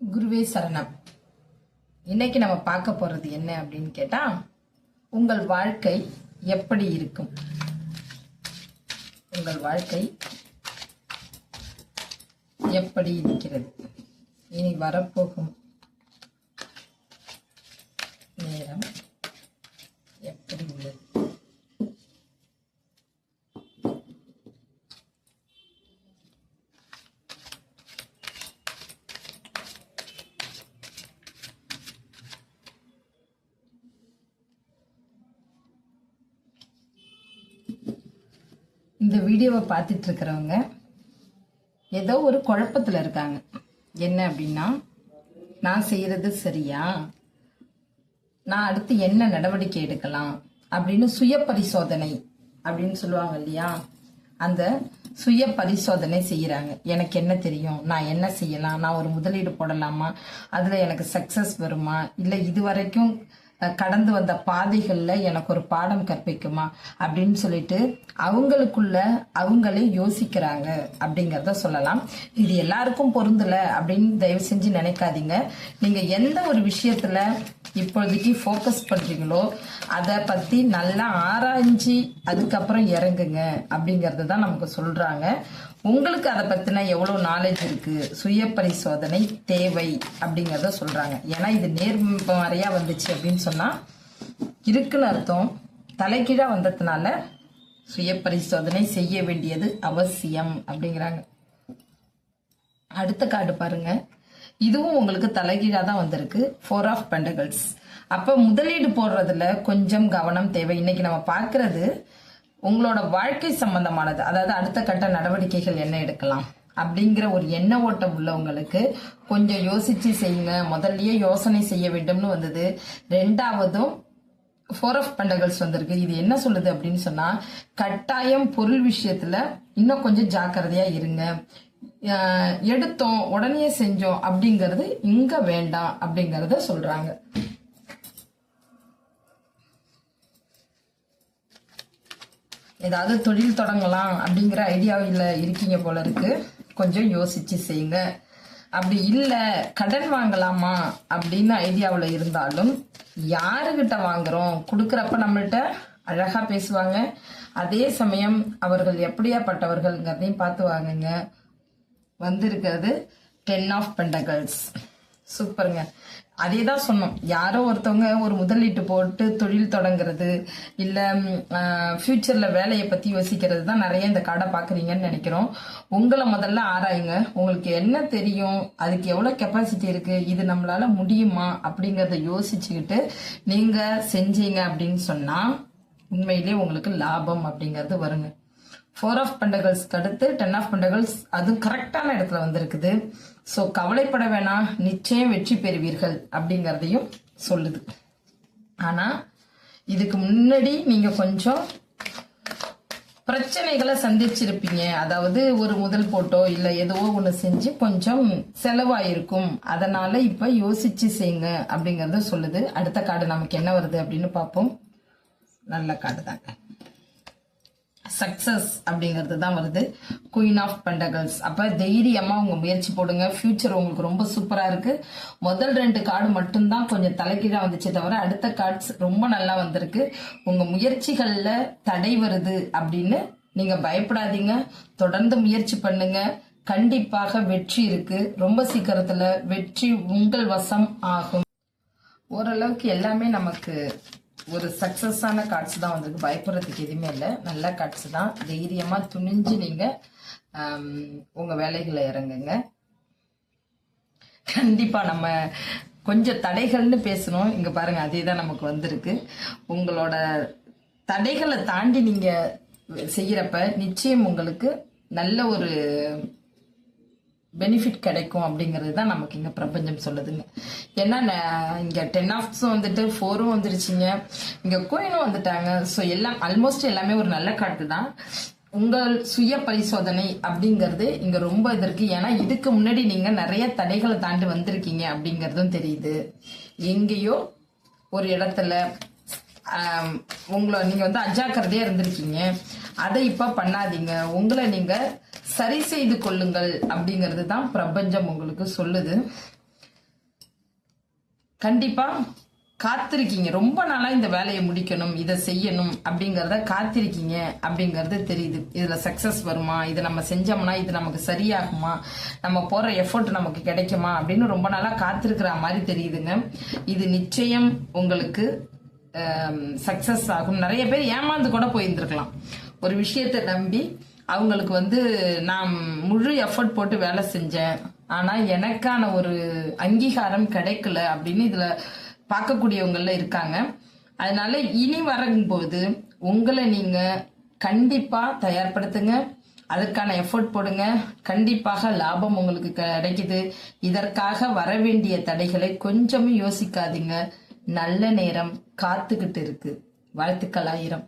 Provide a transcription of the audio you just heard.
குருவே சரணம். இன்னைக்கு நம்ம பார்க்க போறது என்ன அப்படின்னு கேட்டா உங்கள் வாழ்க்கை எப்படி இருக்கும்? உங்கள் வாழ்க்கை எப்படி இருக்கிறது? இனி வரப்போகும் நேரம் எப்படி உள்ளது இந்த வீடியோவை பார்த்துட்டு இருக்கிறவங்க ஏதோ ஒரு குழப்பத்தில் இருக்காங்க. என்ன அப்படின்னா நான் செய்கிறது சரியா? நான் அடுத்து என்ன நடவடிக்கை எடுக்கலாம்? அப்படின்னு சுய பரிசோதனை அப்படின்னு சொல்லுவாங்க இல்லையா? அந்த சுய பரிசோதனை செய்கிறாங்க எனக்கு என்ன தெரியும்? நான் என்ன செய்யலாம்? நான் ஒரு முதலீடு போடலாமா? அதில் எனக்கு சக்ஸஸ் வருமா? இல்லை இது வரைக்கும் கடந்து வந்த பாதைகளில் எனக்கு ஒரு பாடம் கற்பிக்குமா அப்படின்னு சொல்லிட்டு அவங்களுக்குள்ள அவங்களே யோசிக்கிறாங்க அப்படிங்கிறத சொல்லலாம். இது எல்லாருக்கும் பொருந்தல அப்படின்னு தயவு செஞ்சு நினைக்காதீங்க. நீங்க எந்த ஒரு விஷயத்துல இப்போதைக்கு ஃபோக்கஸ் பண்றீங்களோ அதை பத்தி நல்லா ஆராய்ஞ்சு அதுக்கப்புறம் இறங்குங்க அப்படிங்கறது தான் நமக்கு சொல்றாங்க. உங்களுக்கு அதை பற்றின எவ்வளோ நாலேஜ் இருக்குது சுய பரிசோதனை தேவை அப்படிங்கிறத சொல்கிறாங்க ஏன்னா இது நேர்மறையாக வந்துச்சு அப்படின்னு சொன்னால் இருக்குன்னு அர்த்தம். தலைகீழாக வந்ததுனால சுய பரிசோதனை செய்ய வேண்டியது அவசியம் அப்படிங்கிறாங்க. அடுத்த கார்டு பாருங்க. இதுவும் உங்களுக்கு தலைகீழாக தான் வந்திருக்கு. ஃபோர் ஆஃப் பெண்டகல்ஸ் அப்போ முதலீடு போடுறதுல கொஞ்சம் கவனம் தேவை. இன்னைக்கு நம்ம பார்க்கறது உங்களோட வாழ்க்கை சம்பந்தமானது அதாவது அடுத்த கட்ட நடவடிக்கைகள் என்ன எடுக்கலாம் அப்படிங்கிற ஒரு எண்ண ஓட்டம் உள்ளவங்களுக்கு கொஞ்சம் யோசிச்சு செய்யுங்க. முதல்லயே யோசனை செய்ய வேண்டும்னு வந்தது. ரெண்டாவதும் ஃபோர் ஆஃப் பண்டகல்ஸ் வந்திருக்கு. இது என்ன சொல்லுது அப்படின்னு சொன்னா கட்டாயம் பொருள் விஷயத்துல இன்னும் கொஞ்சம் ஜாக்கிரதையா இருங்க. எடுத்தோம் உடனே செஞ்சோம் அப்படிங்கிறது இங்க வேண்டாம் அப்படிங்கறத சொல்றாங்க. ஏதாவது தொழில் தொடங்கலாம் அப்படிங்கிற ஐடியாவில் இருக்கீங்க போல இருக்கு. கொஞ்சம் யோசிச்சு செய்யுங்க. அப்படி இல்லை கடன் வாங்கலாமா அப்படின்னு ஐடியாவில் இருந்தாலும் யாருக்கிட்ட வாங்குறோம்? கொடுக்குறப்ப நம்மள்ட்ட அழகாக பேசுவாங்க. அதே சமயம் அவர்கள் எப்படியாப்பட்டவர்கள்ங்கிறதையும் பார்த்து வாங்குங்க. வந்திருக்கிறது டென் ஆஃப் பெண்டகல்ஸ் சூப்பருங்க. அதே தான் சொன்னோம். யாரோ ஒருத்தவங்க ஒரு முதலீட்டு போட்டு தொழில் தொடங்குறது இல்லை ஃப்யூச்சரில் வேலையை பற்றி யோசிக்கிறது தான் நிறைய இந்த கடை பார்க்குறீங்கன்னு நினைக்கிறோம். உங்களை முதல்ல ஆராயுங்க. உங்களுக்கு என்ன தெரியும்? அதுக்கு எவ்வளோ கெப்பாசிட்டி இருக்குது இது நம்மளால் முடியுமா? அப்படிங்கிறத யோசிச்சுக்கிட்டு நீங்கள் செஞ்சீங்க அப்படின்னு சொன்னால் உண்மையிலே உங்களுக்கு லாபம் அப்படிங்கிறது வருங்க. ஃபோர் ஆஃப் பண்டகல்ஸ் அடுத்து டென் ஆஃப் பண்டகல்ஸ் அதுவும் கரெக்டான இடத்துல வந்திருக்குது. ஸோ கவலைப்பட வேணாம். நிச்சயம் வெற்றி பெறுவீர்கள் அப்படிங்கிறதையும் சொல்லுது. ஆனால் இதுக்கு முன்னாடி நீங்கள் கொஞ்சம் பிரச்சனைகளை சந்திச்சிருப்பீங்க. அதாவது ஒரு முதல் போட்டோ இல்லை ஏதோ ஒன்று செஞ்சு கொஞ்சம் செலவாயிருக்கும். அதனால இப்போ யோசிச்சு செய்யுங்க அப்படிங்கிறத சொல்லுது. அடுத்த கார்டு நமக்கு என்ன வருது அப்படின்னு பார்ப்போம். நல்ல கார்டு தாங்க. சக்சஸ் அப்படிங்கிறது தான் வருது. குயின் ஆஃப் பெண்டகல்ஸ் அப்போ தைரியமாக உங்கள் முயற்சி போடுங்க. ஃபியூச்சர் உங்களுக்கு ரொம்ப சூப்பராக இருக்குது முதல் ரெண்டு கார்டு மட்டும்தான் கொஞ்சம் தலைக்கீழாக வந்துச்சே தவிர அடுத்த கார்ட்ஸ் ரொம்ப நல்லா வந்திருக்கு. உங்கள் முயற்சிகளில் தடை வருது அப்படின்னு நீங்கள் பயப்படாதீங்க. தொடர்ந்து முயற்சி பண்ணுங்க. கண்டிப்பாக வெற்றி இருக்குது ரொம்ப சீக்கிரத்தில் வெற்றி உங்கள் வசம் ஆகும். ஓரளவுக்கு எல்லாமே நமக்கு ஒரு சக்சஸான கார்ட்ஸ் தான் வந்திருக்கு. பயப்படுறதுக்கு எதுவுமே இல்லை. நல்ல கார்ட்ஸ் தான். தைரியமாக துணிஞ்சு நீங்கள் உங்கள் வேலைகளை இறங்குங்க. கண்டிப்பாக நம்ம கொஞ்சம் தடைகள்னு பேசணும் இங்கே பாருங்கள் அதே தான் நமக்கு வந்திருக்கு. உங்களோட தடைகளை தாண்டி நீங்கள் செய்கிறப்ப நிச்சயம் உங்களுக்கு நல்ல ஒரு பெனிஃபிட் கிடைக்கும் அப்படிங்கிறது தான் நமக்கு இங்கே பிரபஞ்சம் சொல்லுதுங்க. ஏன்னா ந- டென் ஆஃப்ஸும் வந்துட்டு ஃபோரும் வந்துருச்சுங்க. இங்கே கோயினும் வந்துட்டாங்க. ஸோ எல்லாம் ஆல்மோஸ்ட் எல்லாமே ஒரு நல்ல காட்டு தான். உங்கள் சுய பரிசோதனை அப்படிங்கிறது இங்கே ரொம்ப இது இருக்குது ஏன்னா இதுக்கு முன்னாடி நீங்கள் நிறைய தடைகளை தாண்டி வந்திருக்கீங்க அப்படிங்கிறதும் தெரியுது. எங்கேயோ ஒரு இடத்துல உங்களை நீங்கள் வந்து அஜாக்கிரதையாக இருந்திருக்கீங்க. அதை இப்போ பண்ணாதீங்க. உங்களை நீங்கள் சரி செய்து கொள்ளுங்கள் அப்படிங்கிறது தான் பிரபஞ்சம் உங்களுக்கு சொல்லுது. கண்டிப்பா காத்திருக்கீங்க. ரொம்ப நாளா இந்த வேலையை முடிக்கணும் இதை செய்யணும் அப்படிங்கறத காத்திருக்கீங்க அப்படிங்கறது தெரியுது. இதுல சக்சஸ் வருமா? இதை நம்ம செஞ்சோம்னா இது நமக்கு சரியாகுமா? நம்ம போற எஃபோர்ட் நமக்கு கிடைக்குமா? அப்படின்னு ரொம்ப நாளா காத்திருக்கிற மாதிரி தெரியுதுங்க. இது நிச்சயம் உங்களுக்கு சக்சஸ் ஆகும். நிறைய பேர் ஏமாந்து கூட போயிருந்திருக்கலாம். ஒரு விஷயத்தை நம்பி அவங்களுக்கு வந்து நான் முழு எஃபர்ட் போட்டு வேலை செஞ்சேன். ஆனால் எனக்கான ஒரு அங்கீகாரம் கிடைக்கல அப்படின்னு இதில் பார்க்கக்கூடியவங்கள இருக்காங்க. அதனால இனி வரும்போது உங்களை நீங்கள் கண்டிப்பாக தயார்படுத்துங்க. அதற்கான எஃபோர்ட் போடுங்க. கண்டிப்பாக லாபம் உங்களுக்கு கிடைக்குது. இதற்காக வர வேண்டிய தடைகளை கொஞ்சமும் யோசிக்காதீங்க. நல்ல நேரம் காத்துக்கிட்டு இருக்கு. வாழ்த்துக்கள் ஆயிரம்.